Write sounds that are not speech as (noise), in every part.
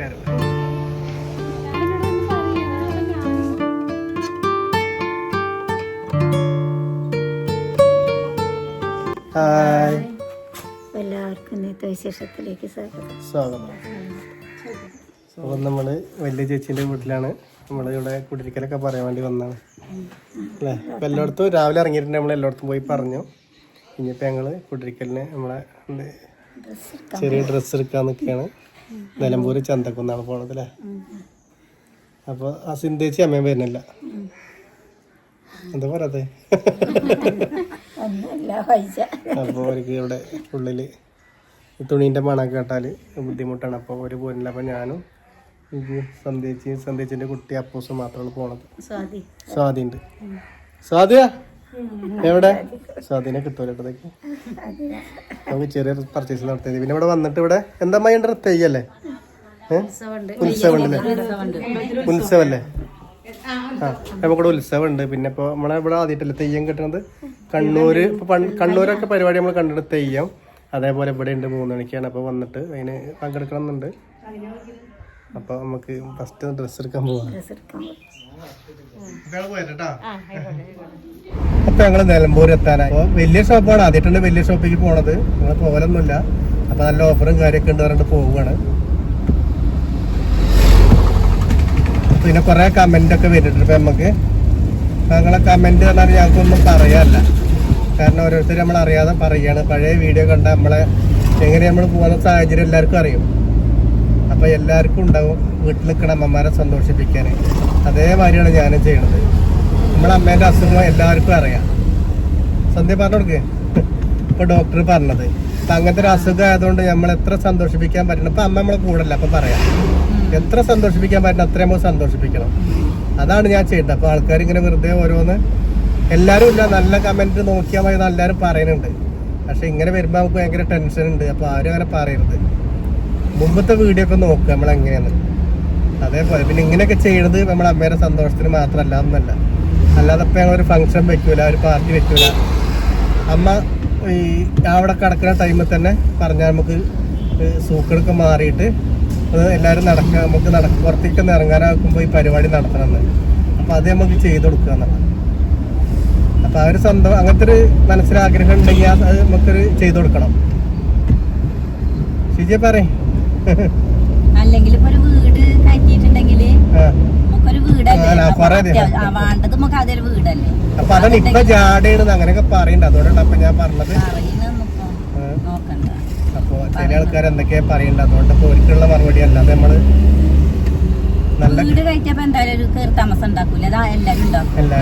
Hi. എല്ലാവർക്കും ഇന്നത്തെ വിശേഷത്തിലേക്ക് സ്വാഗതം. സ്വാഗതം. അപ്പം നമ്മൾ വലിയ ചേച്ചീന്റെ വീട്ടിലാണ്. നമ്മൾ ഇവിടെ കുടിരിക്കലൊക്കെ പറയാൻ വേണ്ടി വന്നാണ് അല്ലേ? അപ്പം എല്ലായിടത്തും രാവിലെ ഇറങ്ങിയിട്ടുണ്ട്. നമ്മൾ എല്ലായിടത്തും പോയി പറഞ്ഞു. ഇനിയിപ്പോൾ ഞങ്ങൾ കുടിരിക്കലിന് നമ്മളെ ചെറിയ ഡ്രസ്സ് എടുക്കാൻ നിൽക്കുകയാണ് നിലമ്പൂർ ചന്തക്കുന്നാണ് പോണത് അല്ലേ അപ്പോൾ ആ സിന്തേച്ചി അമ്മയും വരുന്നില്ല. എന്താ പറയാതെ അപ്പൊ അപ്പോൾ അവർക്ക് ഇവിടെ ഉള്ളിൽ തുണീന്റെ മണം കേട്ടാൽ ബുദ്ധിമുട്ടാണ്. അപ്പോൾ ഒരു പോരില്ല അപ്പോൾ ഞാനും ഇത് സന്ധ്യച്ചി സന്ദേശിന്റെ കുട്ടി അപ്പൂസും മാത്രമാണ് പോണത്. സ്വാതി. സ്വാതിണ്ട് സ്വാതിയാ? എവിടെ? അതിനെ കിട്ടൂല ഇടത്തേക്ക് നമുക്ക് ചെറിയ പർച്ചേസ് നടത്തിയത്. പിന്നെ ഇവിടെ വന്നിട്ട് ഇവിടെ എന്താ മൈൻഡ് തെയ്യല്ലേ ഉത്സവമുണ്ടല്ലേ? ഉത്സവല്ലേ? ആ ഉത്സവം ഉത്സവമുണ്ട്. പിന്നെ ഇപ്പൊ നമ്മളെ ഇവിടെ ആദ്യമായിട്ടല്ലേ തെയ്യം കിട്ടുന്നത് കണ്ണൂര് ഇപ്പൊ കണ്ണൂരൊക്കെ പരിപാടി നമ്മൾ കണ്ടിട്ട് തെയ്യം. അതേപോലെ ഇവിടെ ഉണ്ട് മൂന്ന് മണിക്കാണ്. അപ്പോൾ വന്നിട്ട് അതിന് പങ്കെടുക്കണം എന്നുണ്ട് അപ്പൊ നമുക്ക് ഫസ്റ്റ് ഡ്രസ്സ് എടുക്കാൻ പോവാം. അപ്പൊ ഞങ്ങൾ നിലമ്പൂർ എത്താനായി. അപ്പൊ വലിയ ഷോപ്പാണ്. ആദ്യമായിട്ടാണ് വലിയ ഷോപ്പിലേക്ക് പോണത്. ഞങ്ങൾ പോകലൊന്നുമില്ല അപ്പൊ നല്ല ഓഫറും കാര്യമൊക്കെ ഉണ്ട് പറഞ്ഞിട്ട് പോവുകയാണ്. പിന്നെ കുറെ കമന്റ് ഒക്കെ വരുന്നുണ്ട് ഇപ്പൊ നമുക്ക് ഞങ്ങളെ കമന്റ് പറഞ്ഞാൽ ഞങ്ങൾക്കൊന്നും പറയാല്ല കാരണം ഓരോരുത്തർ നമ്മൾ അറിയാതെ പറയാണ്. പഴയ വീഡിയോ കണ്ട നമ്മളെ എങ്ങനെ നമ്മൾ പോകുന്ന സാഹചര്യം എല്ലാവർക്കും അറിയും. അപ്പൊ എല്ലാവർക്കും ഉണ്ടാവും. വീട്ടിൽ നിൽക്കണ അമ്മമാരെ സന്തോഷിപ്പിക്കാൻ അതേമാതിരിയാണ് ഞാനും ചെയ്യണത്. നമ്മളെ അമ്മേന്റെ അസുഖം എല്ലാവർക്കും അറിയാം. സന്ധ്യ പറഞ്ഞു കൊടുക്കേ. ഇപ്പൊ ഡോക്ടർ പറഞ്ഞത്. അപ്പം അങ്ങനത്തെ ഒരു അസുഖം ആയതുകൊണ്ട് നമ്മൾ എത്ര സന്തോഷിപ്പിക്കാൻ പറ്റണം? ഇപ്പൊ അമ്മ നമ്മളെ കൂടല്ല അപ്പൊ പറയാം. എത്ര സന്തോഷിപ്പിക്കാൻ പറ്റണം അത്രയും നമ്മൾ സന്തോഷിപ്പിക്കണം. അതാണ് ഞാൻ ചെയ്യേണ്ടത്. അപ്പോൾ ആൾക്കാർ ഇങ്ങനെ വെറുതെ ഓരോന്ന് എല്ലാവരും ഇല്ല നല്ല കമന്റ് നോക്കിയാൽ മതി എല്ലാവരും പറയുന്നുണ്ട് പക്ഷെ ഇങ്ങനെ വരുമ്പോൾ നമുക്ക് ഭയങ്കര ടെൻഷൻ ഉണ്ട്. അപ്പൊ ആരും അങ്ങനെ പറയരുത്. മുമ്പത്തെ വീഡിയോ ഒക്കെ നോക്കുക നമ്മൾ എങ്ങനെയാണ് അതേപോലെ. പിന്നെ ഇങ്ങനെയൊക്കെ ചെയ്യണത് നമ്മൾ അമ്മയുടെ സന്തോഷത്തിന് മാത്രമല്ല എന്നല്ല അല്ലാതെ ഇപ്പം ഞങ്ങൾ ഒരു ഫംഗ്ഷൻ വെക്കൂല ഒരു പാർട്ടി വെക്കൂല. അമ്മ ഈ അവിടെ കിടക്കുന്ന ടൈമിൽ തന്നെ പറഞ്ഞാൽ നമുക്ക് സൂക്കളൊക്കെ മാറിയിട്ട് എല്ലാവരും നടക്കുക നമുക്ക് നടക്ക പുറത്തേക്ക് ഒന്ന് ഇറങ്ങാനാക്കുമ്പോൾ ഈ പരിപാടി നടത്തണമെന്ന് അപ്പം അത് നമുക്ക് ചെയ്ത് കൊടുക്കുക എന്നുള്ളത് അപ്പം ആ ഒരു സ്വന്തം അങ്ങനത്തെ ഒരു മനസ്സിലാഗ്രഹം ഉണ്ടെങ്കിൽ അത് നമുക്കൊരു ചെയ്ത് കൊടുക്കണം. ശരിയെ പറയും. അല്ലെങ്കിൽ വീട് കയറ്റിയിട്ടുണ്ടെങ്കിൽ വേണ്ടത് നമുക്ക് അതൊരു വീടല്ലേ? അപ്പൊ അതാണ് ഇപ്പൊ ജാടയാണ് അങ്ങനെയൊക്കെ പറയണ്ട. അതുകൊണ്ടാണ് അപ്പൊ ഞാൻ പറഞ്ഞത്. അപ്പൊ ചില ആൾക്കാർ എന്തൊക്കെയാ പറയണ്ട. അതുകൊണ്ട് ഇപ്പൊ ഒരിക്കലുള്ള മറുപടി അല്ലാതെ നമ്മൾ വീട് കഴിച്ചപ്പോ എന്തായാലും ഒരു കയറി താമസം ഉണ്ടാക്കൂല. അതാ എല്ലാരും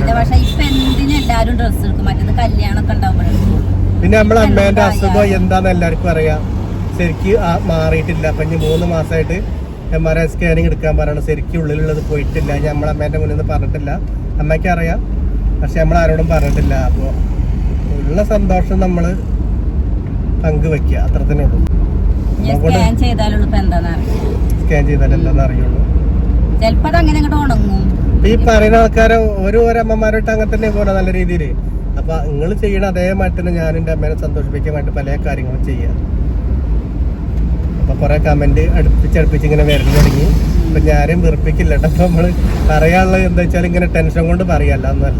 ഇത് പക്ഷെ ഇപ്പൊ എന്തിനും എല്ലാരും ഡ്രസ്സ് എടുക്കും? മറ്റേത് കല്യാണൊക്കെ ഉണ്ടാവുമ്പോഴും പിന്നെ നമ്മളെ അമ്മേന്റെ അസുഖം എന്താന്ന് എല്ലാവർക്കും അറിയാം. ശരിക്കും മാറിയിട്ടില്ല. അപ്പൊ ഇനി മൂന്ന് മാസമായിട്ട് എം ആർ ഐ സ്കാനിങ് എടുക്കാൻ പറയണം. ശരിക്കും ഉള്ളിലുള്ളത് പോയിട്ടില്ല. ഞാൻ നമ്മളെ അമ്മേന്റെ മുന്നിൽ നിന്ന് പറഞ്ഞിട്ടില്ല. അമ്മയ്ക്ക് അറിയാം പക്ഷെ നമ്മൾ ആരോടും പറഞ്ഞിട്ടില്ല. അപ്പോൾ ഉള്ള സന്തോഷം നമ്മൾ പങ്കുവെക്കുക. അത്ര തന്നെ ഉള്ളൂ. സ്കാൻ ചെയ്താൽ എന്താണെന്ന് അറിയുള്ളൂ. അങ്ങനെ ഉണങ്ങും. ഈ പറയുന്ന ആൾക്കാരെ ഓരോ ഓരോ അമ്മമാരോട്ട് അങ്ങനെ തന്നെ പോലെ നല്ല രീതിയിൽ അപ്പൊ നിങ്ങൾ ചെയ്യണ അതേമായിട്ട് തന്നെ ഞാൻ എന്റെ അമ്മേനെ സന്തോഷിപ്പിക്കാൻ വേണ്ടി പല കാര്യങ്ങളും ചെയ്യാം. അപ്പൊ കുറെ കമന്റ് അടുപ്പിച്ചടുപ്പിച്ച് ഇങ്ങനെ വരൽ തുടങ്ങി. അപ്പൊ ഞാനും വെറുപ്പിക്കില്ല കേട്ടോ. നമ്മൾ പറയാനുള്ളത് എന്താ വെച്ചാൽ ഇങ്ങനെ ടെൻഷൻ കൊണ്ട് പറയല്ല നമ്മൾ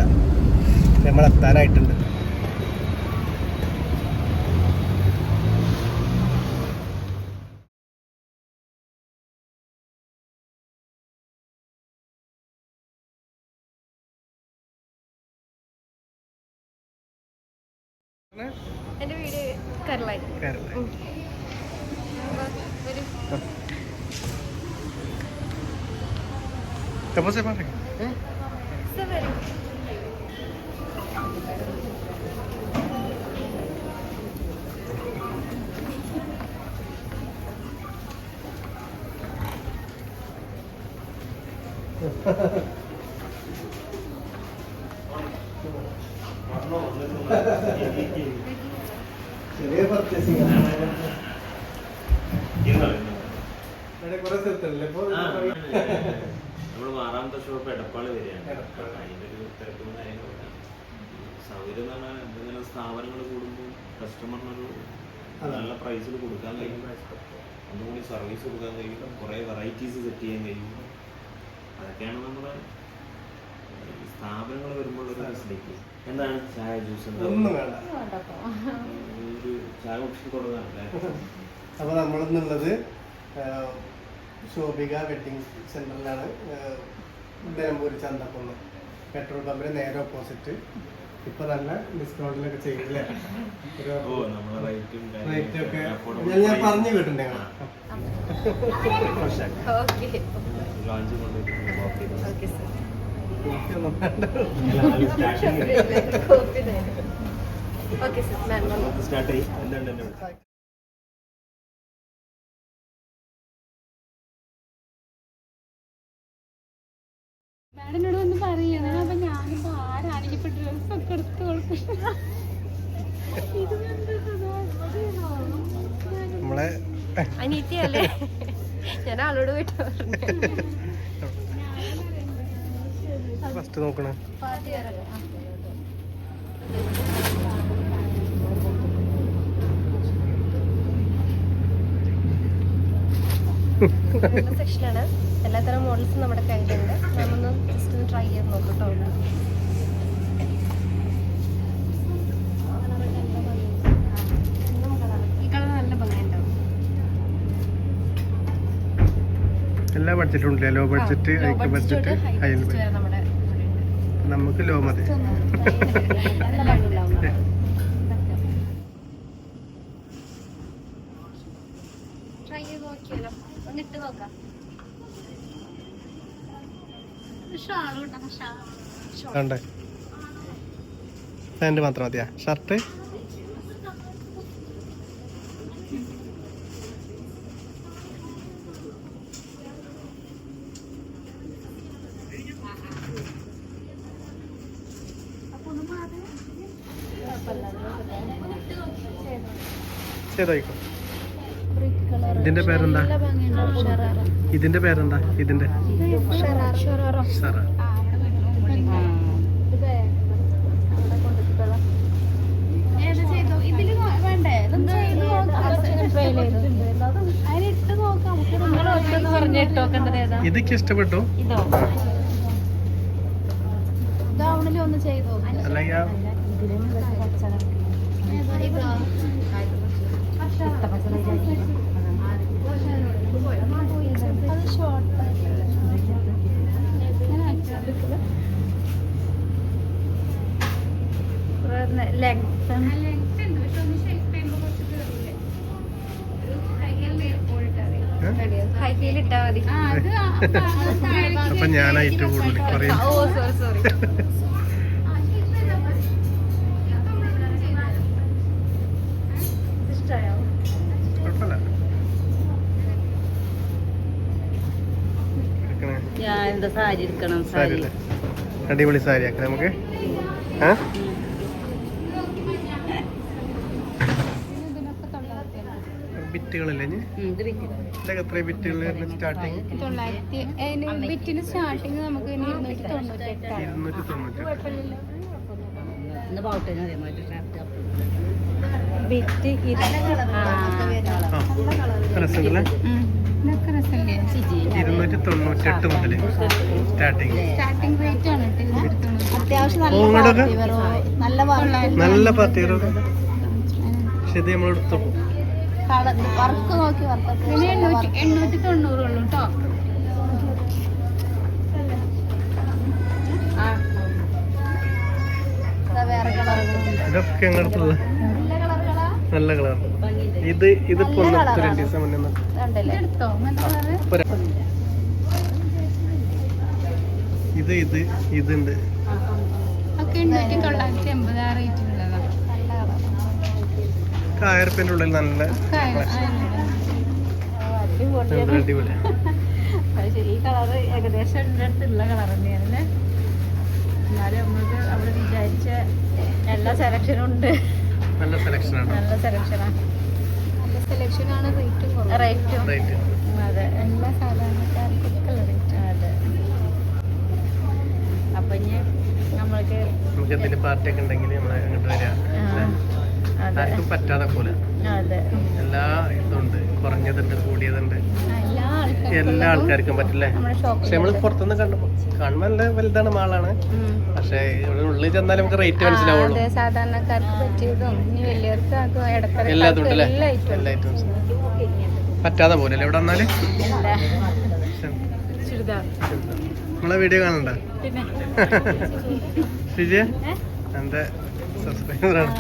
怎么这么平？嗯，这么平。സർവീസ് കൊടുക്കാൻ കഴിയും കുറേ വെറൈറ്റീസ് സെറ്റ് ചെയ്യാൻ കഴിയും അതൊക്കെയാണ് നമ്മുടെ സ്ഥാപനങ്ങൾ വരുമ്പോൾ ഒരു ഫെസിലിറ്റി എന്താണ് ചായ ജ്യൂസ് ഒന്നും വേണ്ട. ഒരു ചായ ഓപ്ഷൻ തുടങ്ങാനല്ലേ അപ്പോൾ നമ്മളെന്നുള്ളത് Shobhika wedding centre Nilambur Chanthakkunnu. Petrol പമ്പിന് നേരെ ഓപ്പോസിറ്റ് ഇപ്പൊ തന്നെ ഡിസ്കൗണ്ടിലൊക്കെ ചെയ്യില്ലേ റേറ്റും റേറ്റ് ഒക്കെ ഞാൻ പറഞ്ഞു കേട്ടിട്ടുണ്ട് ഞങ്ങൾ ഓക്കെ ലാഞ്ച് കൊണ്ടുപോയിട്ട് sir starting sir ma'am start ചെയ്യും. എന്തുണ്ട് എന്റെ വന്ന് പറയണം അപ്പൊ ഞാനിപ്പോ ആരാണെങ്കിൽ ഇപ്പൊ ഡ്രസ് ഒക്കെ എടുത്ത് നമ്മളെ അനീറ്റിയല്ലേ ഞാൻ ആളോട് പോയിട്ട് ഫസ്റ്റ് നോക്കണേ. സെക്ഷനാണ്. എല്ലാത്തരം മോഡൽസും നമ്മുടെ കയ്യിലുണ്ട്. നമ്മൊന്ന് ജസ്റ്റ് ഒന്ന് ട്രൈ ചെയ്ത് നോക്കട്ടോ. എല്ലാ ബഡ്ജറ്റും ഉണ്ട് low budget high budget high നമുക്ക് ലോ മതി (laughs) എല്ലാം ഉണ്ടാവും ട്രൈ ചെയ്ത് നോക്കിയാലോ ഒന്നിട്ട് നോക്കാം. പാന്റ് മാത്രം മതിയാ. ഷർട്ട്? ചെയ്തോയിക്കോ. ഇതിന്റെ പേരെന്താ? ഇതിന്റെ പേരെന്താ? ഇതിന്റെ? ഷറ ഇഷ്ടപ്പെട്ടു? വേണ്ടേ അപ്പൊ ഞാനായിട്ട് കൂടുതൽ പറയും ഓ സോറി സോറി എന്താ സാരി എടുക്കണം സാരി. അടിപൊളി സാരി ആക്കാം നമുക്ക്. ആ? ബിറ്റുകളല്ലേ ഇതൊക്കെ എത്ര ബിറ്റുകൾ സ്റ്റാർട്ടിങ് ബിറ്റിന് സ്റ്റാർട്ടിങ് നമുക്ക് ഇരുന്നൂറ്റി തൊണ്ണൂറ്റി ബിറ്റ് ഇരുന്നൂറ്റി മുതൽ സ്റ്റാർട്ടിങ്. അത്യാവശ്യം നല്ല പാർട്ടികളൊക്കെ പക്ഷെ ഇത് നമ്മൾ എടുത്തു. വർക്ക് നോക്കി എണ്ണൂറ്റി എണ്ണൂറ്റി തൊണ്ണൂറ് ഉള്ളൂ കേട്ടോ. ഇതൊക്കെ കളറുകളാ. നല്ല കളർ. ഇത് ഇതിപ്പോ രണ്ട് ദിവസം മുന്നേ പോരാ. ഇത് ഇത് ഇതുണ്ട്. ഒക്കെ എണ്ണൂറ്റി തൊള്ളായിരത്തി എൺപത് നല്ല കളർ ആയിരം റുപ്യന്റെ ഉള്ളിൽ നല്ല അടിപൊളി. ഈ കളർ ഏകദേശം എന്റെ അടുത്തുള്ള കളർ തന്നെയാണല്ലേ? എന്നാലും നമുക്ക് അവിടെ വിചാരിച്ച എല്ലാ സെലക്ഷനും ഉണ്ട്. നല്ല സെലക്ഷനാണ് നല്ല സെലക്ഷനാണ് നല്ല സെലക്ഷൻ റേറ്റും കുറവ്. റേറ്റും. റേറ്റ്. അതെ. എല്ലാ സാധാരണക്കാർക്കൊക്കെ ഉള്ള റേറ്റ്. അതെ. അപ്പൊ ഇനി നമ്മൾക്ക് നമുക്ക് എന്തെങ്കിലും പാർട്ടി ഒക്കെ ഉണ്ടെങ്കിൽ നമ്മൾ അങ്ങോട്ട് വരാം. ആ, ആർക്കും പറ്റാതെ പോലെ. അതെ. എല്ലാ ഇതുണ്ട്. കുറഞ്ഞതുണ്ട് കൂടിയതുണ്ട്. എല്ലാ ആൾക്കാർക്കും പറ്റില്ലേ? പക്ഷെ നമ്മൾ പുറത്തുനിന്ന് കണ്ടപ്പോ കാണുമ്പോ നല്ല വലുതാണ് മാളാണ്. പക്ഷെ ഇവിടെ ഉള്ളിൽ ചെന്നാലും നമുക്ക് റേറ്റ് മനസ്സിലാവുള്ളൂ. സാധാരണക്കാർക്ക് പറ്റിയതും എല്ലാതും എല്ലാ ഐറ്റം എല്ലാ ഐറ്റംസും പറ്റാതെ പോലെ ഇവിടെ വന്നാൽ? നമ്മളെ വീഡിയോ കാണണ്ട? പിന്നെ? എന്റെ സബ്സ്ക്രൈബറാണ്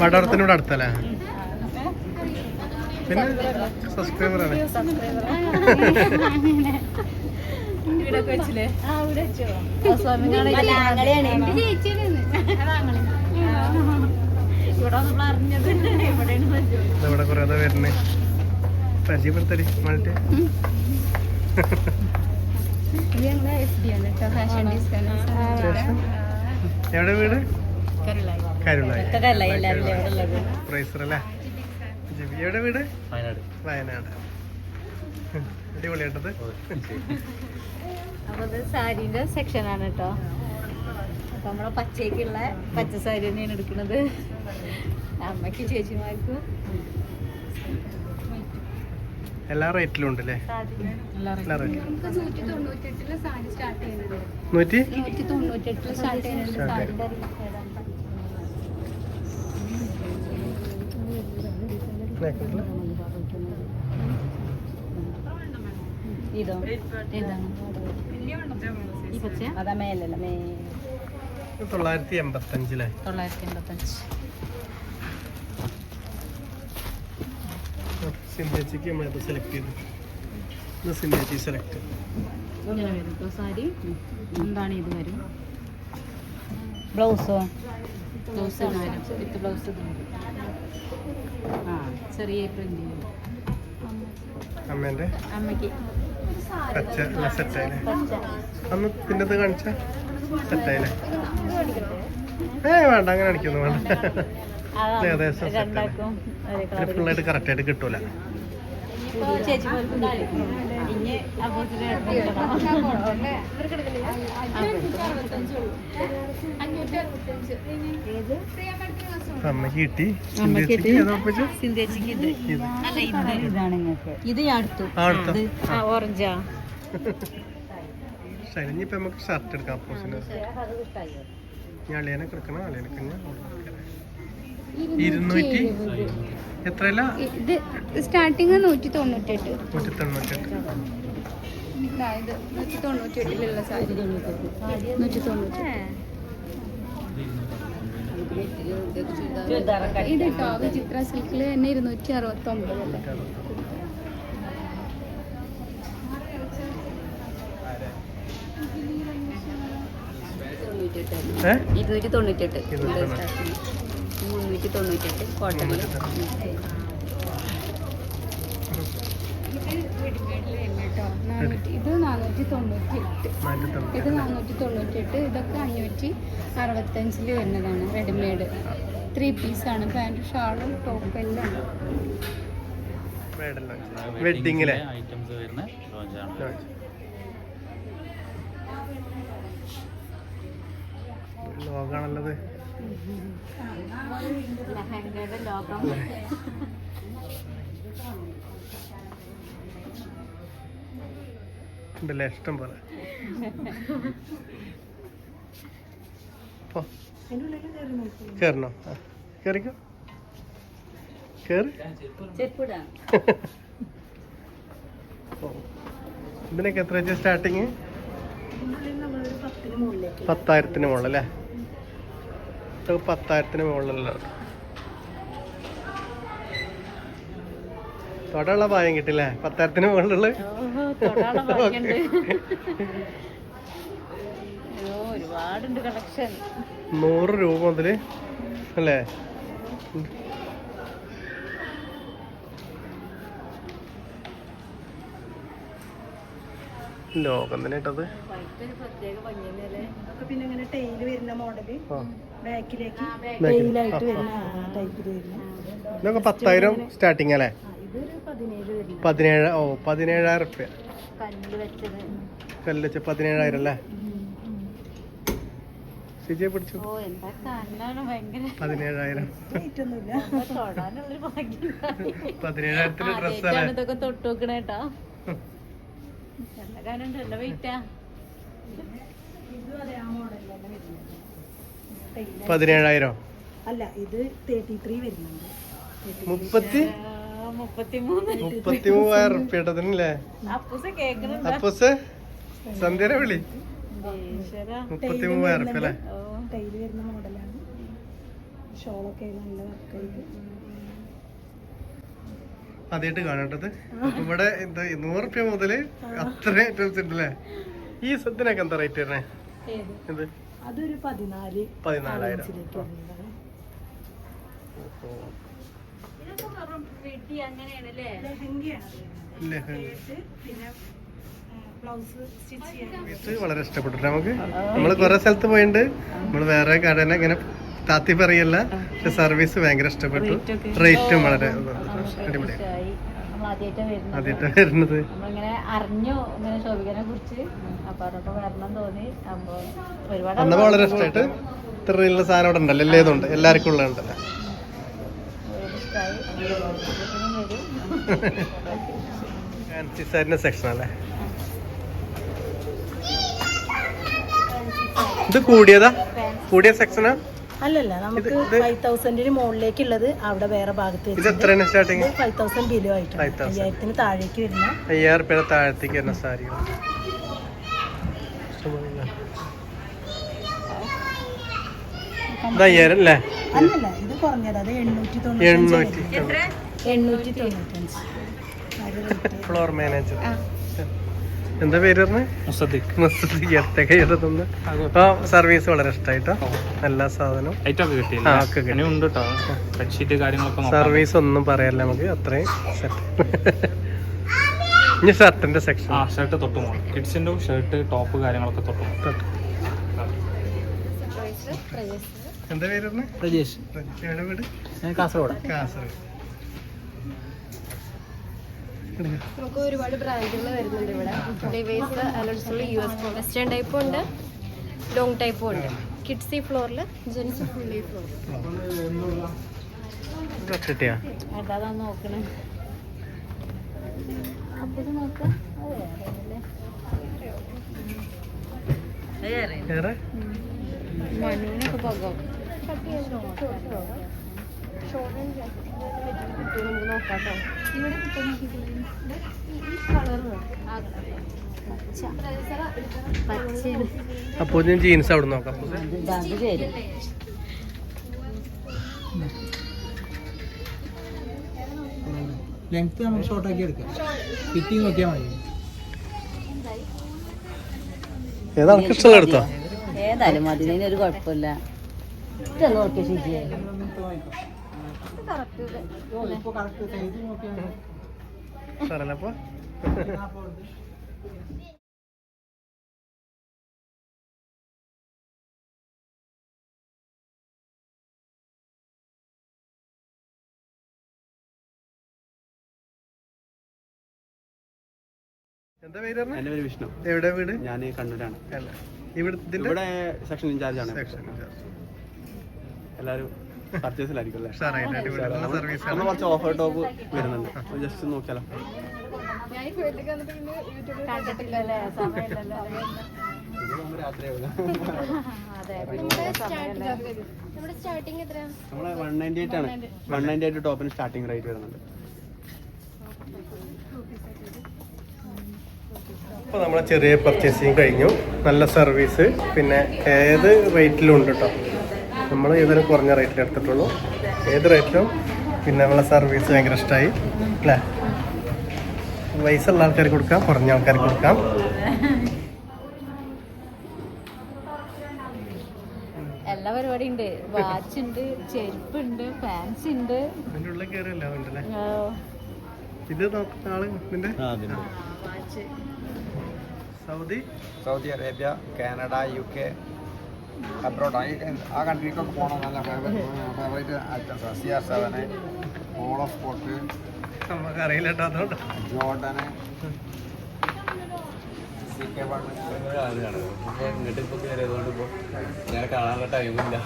വടവരത്തിനോട് അടുത്തല്ലേ? പിന്നെ സബ്സ്ക്രൈബറാണ് വീടൊക്കെ വെച്ചില്ലേ? ആ ഇവിടെ കുറെ അതാ വരുന്നേ. പരിചയപ്പെടുത്തടി മൾട്ടി എവിടെ വീട്? കരുളായി. കരുളായി. ഇത്തരല്ല എവിടെ വീട്? വയനാട്. വയനാട്. അടിപൊളിയായിട്ടത്. അപ്പൊ ഇത് സാരീന്റെ സെക്ഷൻ ആണ് കേട്ടോ അപ്പൊ നമ്മളെ പച്ചയ്ക്കുള്ള പച്ച സാരി തന്നെയാണ് എടുക്കുന്നത്. അമ്മയ്ക്കും ചേച്ചിമാർക്കും. എല്ലാ റേറ്റിലും ഉണ്ട് അല്ലേ എല്ലാ റേറ്റിലും. നൂറ്റി സ്റ്റാർട്ട് ഇതോ? ഈ പച്ച? അതാ മേലല്ല മേ തൊള്ളായിരത്തി എൺപത്തഞ്ചിലെ. തൊള്ളായിരത്തി എൺപത്തഞ്ച്. സിന്തേച്ചിക്ക് നമ്മളിത് സെലക്ട് ചെയ്തു. ഇത് സിന്തേച്ചി സെലക്ട് ഇങ്ങനെ വരും. കേട്ടോ സാരി? എന്താണ് ഇത് വരും? ബ്ലൗസോ? ബ്ലൗസ് വരും. വിത്ത് ബ്ലൗസ് ആ. ചെറിയ പ്രിന്റ് അമ്മേന്റെ? പച്ച അന്ന് പിന്നത് കാണിച്ച? സെറ്റായില്ലേ ഏ വേണ്ട അങ്ങനെ അടിക്കുന്നു വേണ്ട. ഏകദേശം ഫുള്ളായിട്ട് കറക്റ്റ് ആയിട്ട് കിട്ടൂല. ചേച്ചി ഇനി അമ്മയ്ക്ക് കിട്ടി. ഇതാണ് നിങ്ങൾക്ക് ഇത് ഓറഞ്ചാ നമുക്ക് ഷർട്ട് എടുക്കാം അപ്പോസിന്. ഞാൻ അളിയനെ കിടക്കണം അളിയനെ കഴിഞ്ഞാൽ ഇരുന്നൂറ്റി എത്രയല്ല ഇത് സ്റ്റാർട്ടിങ് നൂറ്റി തൊണ്ണൂറ്റെട്ട് നൂറ്റി തൊണ്ണൂറ്റെട്ട് ഇതാ നൂറ്റി തൊണ്ണൂറ്റെട്ടിലുള്ള സാരി. നൂറ്റി തൊണ്ണൂറ്റി ഇത് കേട്ടോ വിചിത്ര സിൽക്കിൽ തന്നെ ഇരുന്നൂറ്റി അറുപത്തി ഒമ്പത് അല്ലേ ഇരുന്നൂറ്റി തൊണ്ണൂറ്റെട്ട്. ഇരുന്നൂറ്റി തൊണ്ണൂറ്റെട്ട്. മുന്നൂറ്റി തൊണ്ണൂറ്റെട്ട് കോട്ടണിൽ ഇത് റെഡിമെയ്ഡിൽ തന്നെ കേട്ടോ നാനൂറ്റി ഇത് നാനൂറ്റി തൊണ്ണൂറ്റി എട്ട് ഇത് നാനൂറ്റി തൊണ്ണൂറ്റി എട്ട് ഇതൊക്കെ അഞ്ഞൂറ്റി അറുപത്തഞ്ചിൽ വരുന്നതാണ് റെഡിമെയ്ഡ് ത്രീ പീസാണ് പാന്റ് ഷാളും ടോപ്പ് എല്ലാം ഉണ്ട് വെഡിങ്ങിലെ ഐറ്റംസ് വരുന്ന ലോഞ്ചാണ് ലോകം ഉണ്ടല്ലേ? ഇഷ്ടം പോലെ. പോ. കയറിക്കോ കയറി. ഇതിനൊക്കെ എത്ര വെച്ചാൽ സ്റ്റാർട്ടിങ് പത്തായിരത്തിന് മുകളിലല്ലേ? ഇതൊക്കെ പത്തായിരത്തിന് മുകളിലുള്ള തൊടയുള്ള പായം കിട്ടില്ലേ പത്തായിരത്തിന് മുകളിലുള്ള? നൂറ് രൂപ മുതൽ അല്ലേ? ലോകം തന്നെ ഇട്ടത്. വൈറ്റ് ഒരു പ്രത്യേക ഭംഗിയല്ലേ പിന്നെ ടൈൽ വരുന്ന മോഡൽ ബാക്കിലേക്ക്. ടൈപ്പിൽ വരുന്ന ഇതൊക്കെ പത്തായിരം സ്റ്റാർട്ടിങ് അല്ലേ? ഇതൊരു പതിനേഴ് വരുന്നു പതിനേഴ് ഓ പതിനേഴായിരം റുപ്യ കല്ല് വെച്ചത്. കല്ല് വെച്ച് പതിനേഴായിരം അല്ലേ? ചേച്ചിയെ പിടിച്ചു? ഓ എന്താ കണ്ണാണ് ഭയങ്കര. പതിനേഴായിരം. എന്താ തൊടാനുള്ളൊരു ഭാഗ്യം പതിനേഴായിരത്തിന്റെ ഡ്രസ്സല്ലേ ആദ്യമായിട്ടാണ് ഇതൊക്കെ തൊട്ട് നോക്കണേട്ടാ നല്ല കാനുണ്ട് നല്ല വെയിറ്റാ പതിനേഴായിരം? അല്ല ഇത് തേർട്ടി ത്രീ വരുന്നുണ്ട് മുപ്പത്തി? മുപ്പത്തി മൂവായിരം റുപ്യ ഇട്ടതിനല്ലേ അപ്പൊസ് സന്ധ്യനെ വിളി. മുപ്പത്തി മൂവായിരം റുപ്യ അല്ലേ? ടൈൽ വരുന്ന മോഡലാണ് ഷോളൊക്കെ നല്ല ആദ്യമായിട്ട് കാണേണ്ടത്. ഇവിടെ എന്താ നൂറ് റുപ്യ മുതൽ അത്ര ഐറ്റംസ് ഉണ്ടല്ലേ? ഈ സദ്യനൊക്കെ എന്താ റേറ്റ് വരണേ എന്ത്? ഇത് അതൊരു പതിനാല് പതിനാലായിരം. വളരെ ഇഷ്ടപ്പെട്ടു നമുക്ക് നമ്മൾ കുറെ സ്ഥലത്ത് പോയിട്ടുണ്ട് നമ്മൾ വേറെ കടനെ ഇങ്ങനെ താത്തി പറയല്ല. പക്ഷെ സർവീസ് ഭയങ്കര ഇഷ്ടപ്പെട്ടു. റേറ്റും വളരെ അടിപൊളിയാണ് ആദ്യമായിട്ട് വരുന്നത്. നമ്മളിങ്ങനെ അറിഞ്ഞു ഇങ്ങനെ ശോഭികനെ കുറിച്ച്. അപ്പൊ അതൊക്കെ വരണം തോന്നി. അപ്പൊ ഒരുപാട് വളരെ ഇഷ്ടമായിട്ട് ഇത്ര റീലുള്ള സാധനം ഇവിടെ ഉണ്ടല്ലോ എല്ലാം ഉണ്ട് എല്ലാവർക്കും ഫാൻസി സാരിന്റെ സെക്ഷൻ അല്ലേ ഇത് കൂടിയതാ? കൂടിയ സെക്ഷനാ അല്ലല്ല നമുക്ക് ഫൈവ് തൗസൻഡിന് മുകളിലേക്കുള്ളത് അവിടെ വേറെ ഭാഗത്ത് ഫൈവ് തൗസൻഡ് ബിലോ ആയിട്ടാണ് 5,000. അയ്യായിരത്തിന് താഴേക്ക് വരുന്ന അയ്യായിരം രൂപയുടെ താഴത്തേക്ക് വരുന്ന സാരികൾ. ഇത് അയ്യായിരം അല്ലേ? അല്ലല്ല ഇത് കുറഞ്ഞത്. അത് എണ്ണൂറ്റി തൊണ്ണൂറ്റി എണ്ണൂറ്റി തൊണ്ണൂറ്റഞ്ച്. ഫ്ലോർ മാനേജർ എന്താ പേര് പറഞ്ഞത് അപ്പൊ സർവീസ് വളരെ ഇഷ്ടമായിട്ടോ. നല്ല സാധനം. സർവീസ് ഒന്നും പറയാല്ല നമുക്ക്. അത്രയും സെറ്റ് ഇനി ഷർട്ടിന്റെ സെക്ഷൻ ഷർട്ട് തൊട്ടു കിഡ്സിന്റെ ഷർട്ട് ടോപ്പ് കാര്യങ്ങളൊക്കെ തൊട്ട് എന്താ പേര് പറഞ്ഞത് ഞാൻ കാസർഗോഡ്. കാസർഗോഡ്. നമുക്ക് ഒരുപാട് ബ്രാൻഡുകൾ വരുന്നുണ്ട് ഇവിടെ. ഡിവൈസ് അലർട്സുള്ള യു എസ് വെസ്റ്റേൺ ടൈപ്പും ഉണ്ട്. ലോങ് ടൈപ്പും ഉണ്ട്. കിഡ്സി ഫ്ലോറിൽ ജെൻസ് ഫുള്ളി ഫ്ലോർ കിട്ടിയാ ഏതാ നോക്കണേ. അപ്പൊ ഇത് നോക്ക. മനുവിനൊക്കെ പോകാം. അപ്പൊ ഞാൻ ജീൻസ് അവിടെ നോക്കാം. ലെങ്ത് നമുക്ക് ഷോർട്ട് ആക്കി എടുക്കാം. ഫിറ്റിംഗ് നോക്കിയാൽ മതി. ഏതാ? നമുക്ക് ഇഷ്ടമുള്ള എടുത്തോ? ഏതായാലും മതി. ഒരു കുഴപ്പമില്ല. ഇത് നോക്കിയ. ശരിയായി അപ്പൊ? എന്താ പേര് എന്റെ പേര് വിഷ്ണു. എവിടെ വീട്? ഞാൻ കണ്ണൂരാണ്. ഇവിടെ ഇവിടെ സെക്ഷൻ ഇൻചാർജ് ആണ്. സെക്ഷൻ എല്ലാവരും പർച്ചേസിലായിരിക്കും അല്ലേ? കുറച്ച് ഓഫർ ടോപ്പ് വരുന്നുണ്ട്. ജസ്റ്റ് നോക്കിയാലോ? വൺ നയന്റി എയ്റ്റ് ആണ്. വൺ നയന്റി എയ്റ്റ് ടോപ്പിന് സ്റ്റാർട്ടിംഗ് റേറ്റ് വരുന്നുണ്ട്. അപ്പോൾ നമ്മളെ ചെറിയ പർച്ചേസിങ് കഴിഞ്ഞു. നല്ല സർവീസ് പിന്നെ ഏത് റേറ്റിലും ഉണ്ട് കേട്ടോ നമ്മൾ ഏതൊരു കുറഞ്ഞ റേറ്റിൽ എടുത്തിട്ടുള്ളൂ. ഏത് റേറ്റിലും പിന്നെ നമ്മളെ സർവീസ് ഭയങ്കര ഇഷ്ടമായി അല്ലേ? വയസ്സുള്ള ആൾക്കാർക്ക് കൊടുക്കാം കുറഞ്ഞ ആൾക്കാർക്ക് കൊടുക്കാം. എല്ലാ പരിപാടി ഉണ്ട് വാച്ച് ഉണ്ട് ചെരുപ്പ് ഉണ്ട്. ഫാൻസ് ഉണ്ട് ഇത് Saudi? Saudi Arabia Canada U K abroad ആ കൺട്രിക്കൊക്കെ പോകണം. നല്ല favourite items C R seven polo sport നമുക്ക് അറിയില്ല കേട്ടോ അതുകൊണ്ട്. ജോർഡന് സി ഇങ്ങോട്ട് ഇപ്പൊ കയറിയതുകൊണ്ട് ഇപ്പൊ ഞാൻ കാണാനുള്ള ടൈമില്ല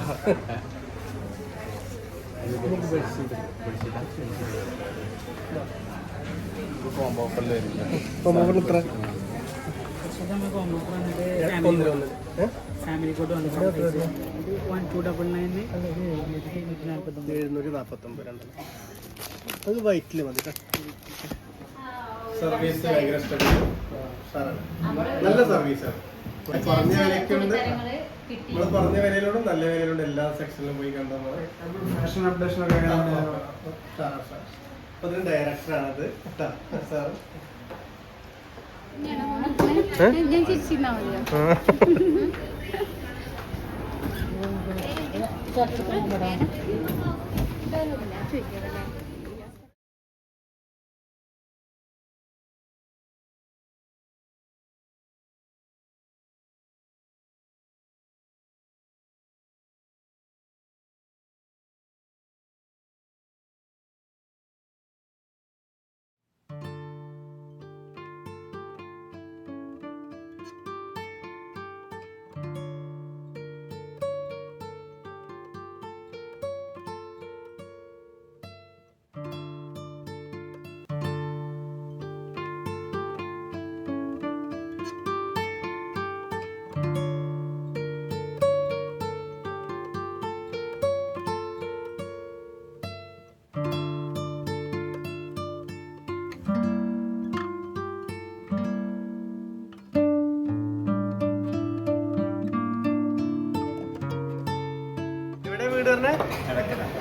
ഓഫറിൽ? ഫാമിലി കോട്ട് വന്നിട്ട് വൺ ടു ഡബിൾ നയൻ എഴുന്നൂറ്റി നാൽപ്പത്തൊമ്പത് രണ്ട്. അത് വൈറ്റിൽ മതി സർവീസ് ഭയങ്കര ഇഷ്ടപ്പെട്ടു. നല്ല സർവീസാണ്. പറഞ്ഞ വിലയ്ക്കുണ്ട്. നമ്മൾ പറഞ്ഞ വിലയിലൂടെ നല്ല വിലയിലൂടെ എല്ലാ സെക്ഷനിലും പോയി കണ്ടാൽ നമ്മൾ ഫാഷൻ അപ്ഡേഷൻ ഒക്കെ അതിന് ഡയറക്ടറാണത് സാർ ഞാൻ ചിരിച്ചിരുന്നാ മതിയോ? (laughs) ഇവിടെ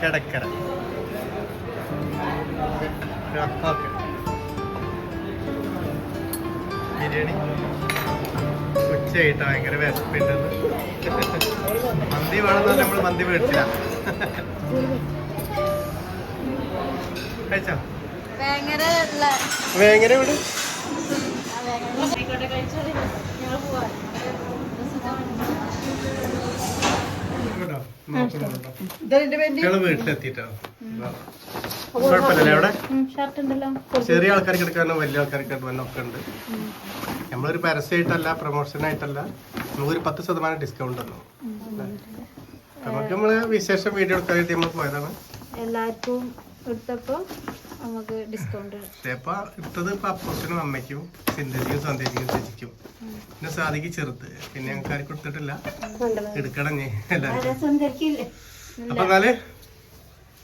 കിടക്കര. ഓക്കെ ബിരിയാണി. ഉച്ചയായിട്ട് ഭയങ്കര വിശപ്പിട്ടത്. മന്തി വേണമെന്ന് നമ്മൾ മന്തി മേടിച്ചില്ല. കഴിച്ചോ? വേങ്ങര വീട് ആയിക്കോട്ടെ ചെറിയ ആൾക്കാർക്ക് എടുക്കാനോ വലിയ ആൾക്കാർക്ക് എടുക്കാനോ ഒക്കെ ഉണ്ട്. നമ്മളൊരു പരസ്യമായിട്ടല്ല പ്രൊമോഷൻ ആയിട്ടല്ല നമുക്കൊരു പത്ത് ശതമാനം ഡിസ്കൗണ്ട് തന്നു. നമുക്ക് നമ്മൾ വിശേഷം വീഡിയോ എടുക്കാനായിട്ട് നമ്മൾ പോയതാണ്. എല്ലാവർക്കും എടുത്തപ്പോ നമുക്ക് ഡിസ്കൗണ്ട് പക്ഷേ ഇപ്പൊ ഇട്ടത് ഇപ്പൊ അപ്പൂസിനും അമ്മയ്ക്കും സിന്ധതിക്കും സന്ധ്യക്കും ചേച്ചിക്കും. പിന്നെ സാധിക്ക് ചെറുത്. പിന്നെ ഞങ്ങൾക്ക് ആർക്കും എടുത്തിട്ടില്ല എടുക്കണം ഞാൻ എല്ലാവർക്കും. അപ്പൊ എന്നാൽ?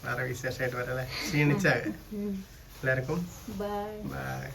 വേറെ വിശേഷമായിട്ട് വരാം അല്ലേ? ക്ഷീണിച്ചാകെ എല്ലാവർക്കും? Bye bye